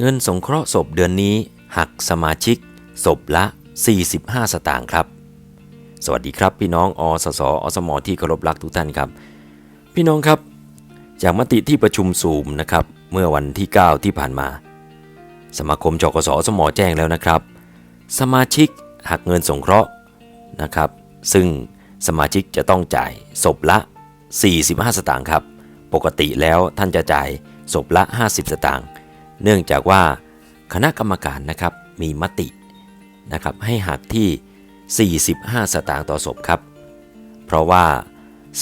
เงินสงเคราะห์ศพเดือนนี้ หักสมาชิกศพละ 45 สตางค์ครับ สวัสดีครับพี่น้องอสสอสมที่เคารพรักทุกท่านครับ พี่น้องครับ จากมติที่ประชุมซูมนะครับ เมื่อวันที่ 9 ที่ผ่านมา สมาคมจกสอสมแจ้งแล้วนะครับ สมาชิกหักเงินสงเคราะห์นะครับ ซึ่งสมาชิกจะต้องจ่ายศพละ 45 สตางค์ครับ ปกติแล้วท่านจะจ่ายศพละ 50 สตางค์ เนื่องจากว่าคณะกรรมการนะครับมีมตินะครับให้หักที่ 45 สตางค์ต่อศพครับ เพราะว่า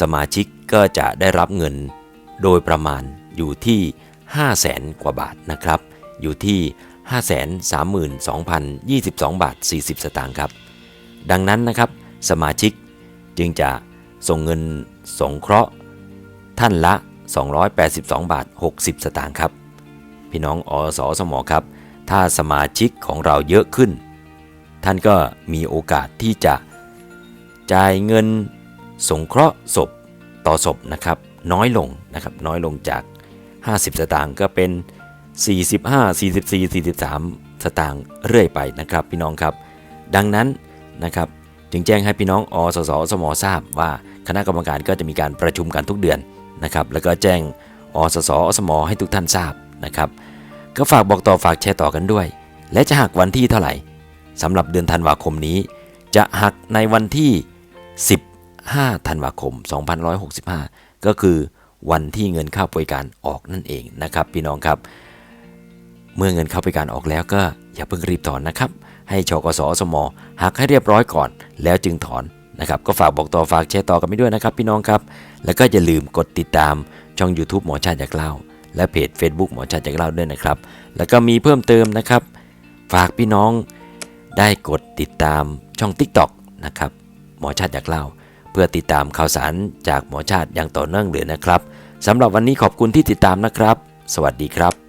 สมาชิกก็จะได้รับเงินโดยประมาณอยู่ที่ 5 0 0แสนกว่าบาทนะครับ อยู่ที่ 532,022 บาท 40 สตางค์ครับ ดังนั้นนะครับสมาชิกจึงจะส่งเงินสงเคราะห์ท่านละ 282 บาท 60 สตางค์ครับ พี่น้องอสสมครับ ถ้าสมาชิกของเราเยอะขึ้น ท่านก็มีโอกาสที่จะจ่ายเงินสงเคราะห์ศพต่อศพนะครับ น้อยลงนะครับน้อยลงจาก 50 สตางค์ก็เป็น 45 44 43 สตางค์เรื่อยไปนะครับพี่น้องครับ ดังนั้นนะครับจึงแจ้งให้พี่น้องอสสสมทราบว่าคณะกรรมการก็จะมีการประชุมกันทุกเดือนนะครับ แล้วก็แจ้งอสสอสมให้ทุกท่านทราบ นะครับ ก็ฝากบอกต่อฝากแชร์ต่อกันด้วย และจะหักวันที่เท่าไหร่สำหรับเดือนธันวาคมนี้ จะหักในวันที่ 15 ธันวาคม 2565 ก็คือวันที่เงินเข้าบริการออกนั่นเองนะครับ พี่น้องครับ เมื่อเงินเข้าบริการออกแล้วก็อย่าเพิ่งรีบถอนนะครับ ให้ชกสอสมหักให้เรียบร้อยก่อน แล้วจึงถอนนะครับ ก็ฝากบอกต่อฝากแชร์ต่อกันไปด้วยนะครับ พี่น้องครับ แล้วก็อย่าลืมกดติดตามช่อง YouTube หมอชาติอยากเล่า และเพจ Facebook หมอชาติอยากเล่าด้วยนะครับ แล้วก็มีเพิ่มเติมนะครับ ฝากพี่น้องได้กดติดตามช่อง TikTok นะครับหมอชาติอยากเล่า เพื่อติดตามข่าวสารจากหมอชาติอย่างต่อเนื่องเลยนะครับสำหรับวันนี้ขอบคุณที่ติดตามนะครับ สวัสดีครับ